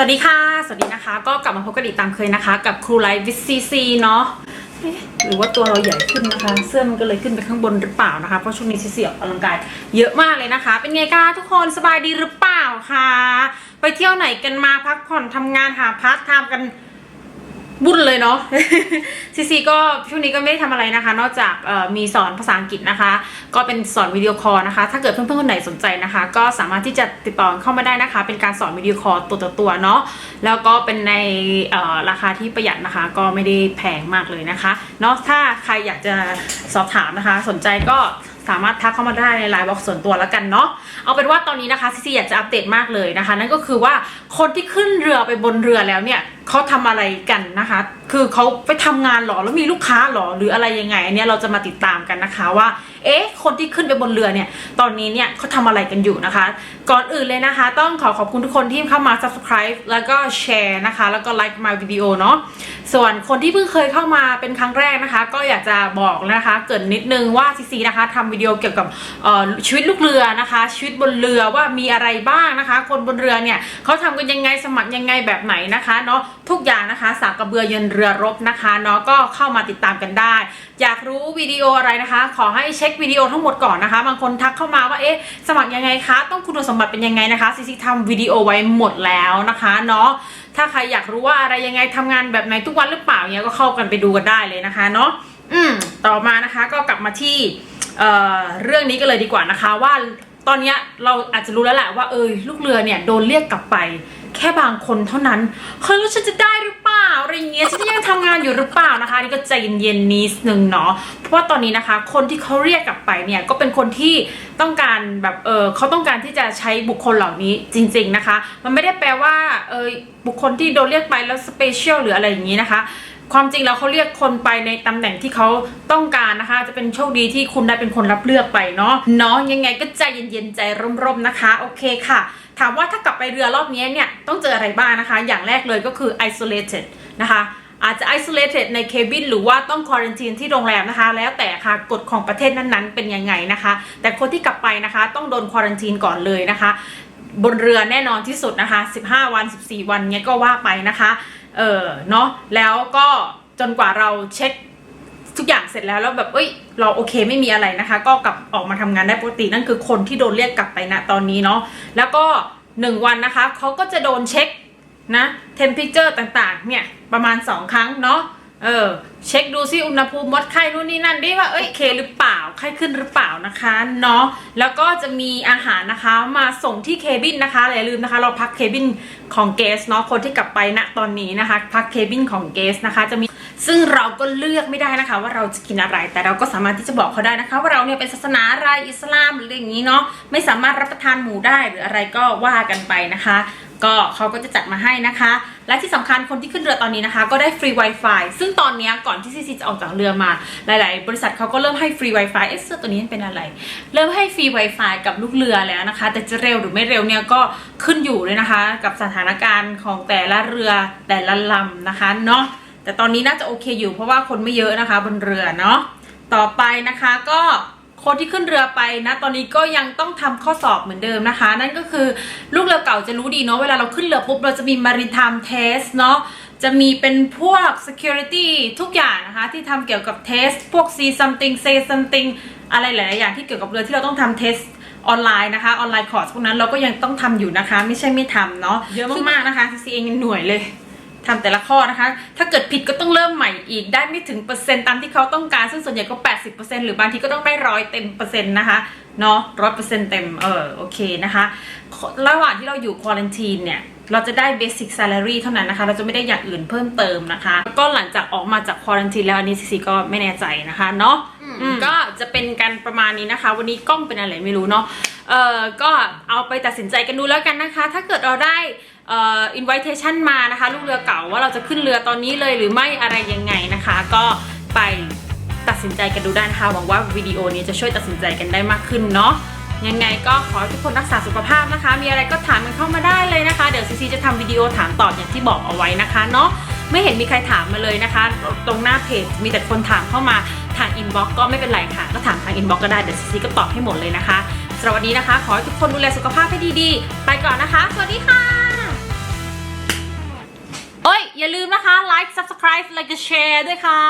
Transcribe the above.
สวัสดีค่ะ สวัสดีนะคะ ก็กลับมาพบกันอีกตามเคยนะคะ กับครูไลฟ์วิซีซีเนาะหรือว่าตัวเราใหญ่ขึ้นนะคะ เสื้อมันก็เลยขึ้นไปข้างบนหรือเปล่านะคะ เพราะช่วงนี้ซีซีออกกำลังกายเยอะมากเลยนะคะ เป็นไงคะทุกคนสบายดีหรือเปล่าคะ ไปเที่ยวไหนกันมาพักผ่อนทำงานหาพาร์ทไทม์กัน บุญเลยเนาะซีซีก็ช่วงนี้ก็ไม่ได้ทำอะไรนะคะ นอกจากมีสอนภาษาอังกฤษนะคะ ก็เป็นสอนวิดีโอคอลนะคะ ถ้าเกิดเพื่อนๆคนไหนสนใจนะคะ ก็สามารถที่จะติดต่อเข้ามาได้นะคะ เป็นการสอนวิดีโอคอลตัวต่อตัวเนาะแล้วก็เป็นในราคาที่ประหยัดนะคะ ก็ไม่ได้แพงมากเลยนะคะเนาะถ้าใครอยากจะสอบถามนะคะ สนใจก็สามารถทักเข้ามาได้ในไลน์บอกส่วนตัวแล้วกันเนาะ เอาเป็นว่าตอนนี้นะคะซีซีอยากจะอัปเดตมากเลยนะคะ นั่นก็คือว่าคนที่ขึ้นเรือไปบนเรือแล้วเนี่ย เขาทำอะไรกันนะคะ คือเขาไปทำงานหรอแล้วมีลูกค้าหรอหรืออะไรยังไงอันนี้เราจะมาติดตามกันนะคะว่า เอ๊ะ คนที่ขึ้นไปบนเรือเนี่ย ตอนนี้เนี่ยเขาทำอะไรกันอยู่นะคะ ก่อนอื่นเลยนะคะ ต้องขอขอบคุณทุกคนที่เข้ามา subscribe แล้วก็แชร์นะคะ แล้วก็ like my video เนาะ ส่วนคนที่เพิ่งเคยเข้ามาเป็นครั้งแรกนะคะ ก็อยากจะบอกนะคะ เกินนิดนึงว่าซีซีนะคะทำวิดีโอเกี่ยวกับชีวิตลูกเรือนะคะ ชีวิตบนเรือว่ามีอะไรบ้างนะคะ คนบนเรือเนี่ยเขาทำกันยังไงสมัครยังไงแบบไหนนะคะเนาะ ทุกอย่างนะคะสากกระเบือยันเรือรบนะคะเนาะก็เข้ามาติดตามกันได้ อยากรู้วิดีโออะไรนะคะ ขอให้เช็ควิดีโอทั้งหมดก่อนนะคะ บางคนทักเข้ามาว่าเอ๊ะสมัครยังไงคะ ต้องคุณสมบัติเป็นยังไงนะคะซีซีทำวิดีโอไว้หมดแล้วนะคะเนาะถ้าใครอยากรู้ว่าอะไรยังไงทำงานแบบไหนทุกวันหรือเปล่าเนี่ยก็เข้ากันไปดูกันได้เลยนะคะเนาะอืมต่อมานะคะก็กลับมาที่เอ่อเรื่องนี้กันเลยดีกว่านะคะว่าตอนเนี้ยเราอาจจะรู้แล้วแหละว่าเออลูกเรือเนี่ยโดนเรียกกลับไป แค่บางคนเท่านั้นเฮ้ยแล้วฉันจะได้หรือเปล่าอะไรเงี้ยฉันยังทำงานอยู่หรือเปล่านะคะนี่ก็ใจเย็นๆนิดนึงเนาะเพราะว่าตอนนี้นะคะ คนที่เขาเรียกกลับไปเนี่ยก็เป็นคนที่ต้องการแบบเออเขาต้องการที่จะใช้บุคคลเหล่านี้จริง ๆนะคะ มันไม่ได้แปลว่าเออบุคคลที่โดนเรียกไปแล้วสเปเชียลหรืออะไรอย่างนี้นะคะ ความจริงแล้วเขาเรียกคนไปในตำแหน่งที่เขาต้องการนะคะ จะเป็นโชคดีที่คุณได้เป็นคนรับเลือกไปเนาะเนาะยังไงก็ใจเย็นๆใจร่มๆนะคะ โอเคค่ะ ถามว่าถ้ากลับไปเรือรอบนี้เนี่ยต้องเจออะไรบ้างนะคะ อย่างแรกเลยก็คือ isolated นะคะอาจจะ isolated ในเคบินหรือว่าต้อง quarantine ที่โรงแรมนะคะ แล้วแต่ค่ะกฎของประเทศนั้นๆ เป็นยังไงนะคะ แต่คนที่กลับไปนะคะ ต้องโดน quarantine ก่อนเลยนะคะ บนเรือแน่นอนที่สุดนะคะ 15 วัน 14 วันเนี้ยก็ว่าไปนะคะ เออเนาะแล้วก็จนกว่าเราเช็คทุกอย่างเสร็จแล้วแล้วแบบเอ้ยเราโอเคไม่มีอะไรนะคะ ก็กลับออกมาทำงานได้ปกตินั่นคือคนที่โดนเรียกกลับไปนะตอนนี้เนาะแล้วก็หนึ่งวันนะคะเขาก็จะโดนเช็คนะเทมเพลเจอร์ต่างๆเนี่ยประมาณ 2 ครั้งเนาะ เออ เช็คดูซิอุณหภูมิวัดไข้นู่นนี่นั่นดิว่าเอ้ยเคหรือเปล่าไข้ขึ้นหรือเปล่านะคะเนาะแล้วก็จะมีอาหารนะคะมาส่งที่เคบินนะคะอย่าลืมนะคะ เราพักเคบินของเกสเนาะคนที่กลับไปณตอนนี้นะคะ พักเคบินของเกสนะคะ จะมีซึ่งเราก็เลือกไม่ได้นะคะ ว่าเราจะกินอะไรแต่เราก็สามารถที่จะบอกเขาได้นะคะ ว่าเราเนี่ยเป็นศาสนาอะไรอิสลามหรืออย่างนี้เนาะไม่สามารถรับประทานหมูได้หรืออะไรก็ว่ากันไปนะคะ ก็เขาก็จะจัดมาให้นะคะ และที่สำคัญคนที่ขึ้นเรือตอนนี้นะคะ ก็ได้ฟรี Wi-Fi ซึ่งตอนนี้ก่อนที่ซีซีจะออกจากเรือมา หลาย ๆ บริษัทเขาก็เริ่มให้ฟรี Wi-Fi เอ๊ะเสื้อตัวนี้เป็นอะไร เริ่มให้ฟรี Wi-Fi กับลูกเรือแล้วนะคะ แต่จะเร็วหรือไม่เร็วเนี่ยก็ขึ้นอยู่เลยนะคะ กับสถานการณ์ของแต่ละเรือแต่ละลำนะคะเนาะแต่ตอนนี้น่าจะโอเคอยู่เพราะว่าคนไม่เยอะนะคะบนเรือเนาะต่อไปนะคะก็ คนที่ขึ้นเรือไปนะ ตอนนี้ก็ยังต้องทำข้อสอบเหมือนเดิมนะคะ นั่นก็คือลูกเรือเก่าจะรู้ดีเนาะเวลาเราขึ้นเรือปุ๊บเราจะมี maritime test เนาะจะมีเป็นพวก security ทุกอย่างนะคะ ที่ทำเกี่ยวกับ test พวก see something say something อะไรหลายๆอย่างที่เกี่ยวกับเรือที่เราต้องทำ test ออนไลน์นะคะ ออนไลน์คอร์สพวกนั้นเราก็ยังต้องทำอยู่นะคะ ไม่ใช่ไม่ทำเนาะเยอะมากๆนะคะซีซีเองยังหน่วยเลย ทำแต่ละข้อนะคะ ถ้าเกิดผิดก็ต้องเริ่มใหม่อีก ได้ไม่ถึงเปอร์เซ็นต์ตามที่เขาต้องการ ซึ่งส่วนใหญ่ก็ 80%หรือบางทีก็ต้องได้ร้อยเต็มเปอร์เซ็นต์นะคะ เนาะร้อยเปอร์เซ็นต์เต็ม เออ โอเคนะคะ ระหว่างที่เราอยู่ควอลันทีนเนี่ยเราจะได้ basic salary เท่านั้นนะคะ เราจะไม่ได้อย่างอื่นเพิ่มเติมนะคะแล้วก็หลังจากออกมาจากควอลันทีนแล้วอันนี้ซีซีก็ไม่แน่ใจนะคะเนาะอืมก็จะเป็นการประมาณนี้นะคะ วันนี้กล้องเป็นอะไรไม่รู้เนาะ เอ่อก็เอาไปตัดสินใจกันดูแล้วกันนะคะ ถ้าเกิดเราได้เอ่อ invitation มานะคะ ลูกเรือเก่าว่าเราจะขึ้นเรือตอนนี้เลยหรือไม่อะไรยังไงนะคะ ก็ไปตัดสินใจกันดูได้นะคะหวังว่าวิดีโอนี้จะช่วยตัดสินใจกันได้มากขึ้นเนาะยังไงก็ขอให้ทุกคนรักษาสุขภาพนะคะ มีอะไรก็ถามกันเข้ามาได้เลยนะคะ เดี๋ยวซีซีจะทำวิดีโอถามตอบอย่างที่บอกเอาไว้นะคะเนาะไม่เห็นมีใครถามมาเลยนะคะ ตรงหน้าเพจมีแต่คนถามเข้ามาทางอินบ็อกก็ไม่เป็นไรค่ะ ก็ถามทางอินบ็อกก็ได้เดี๋ยวซีซีก็ตอบให้หมดเลยนะคะ สำหรับวันนี้นะคะ ขอให้ทุกคนดูแลสุขภาพให้ดีๆ ไปก่อนนะคะ สวัสดีค่ะเอ้ย อย่าลืมนะคะ ไลค์ subscribe และก็แชร์ด้วยค่ะ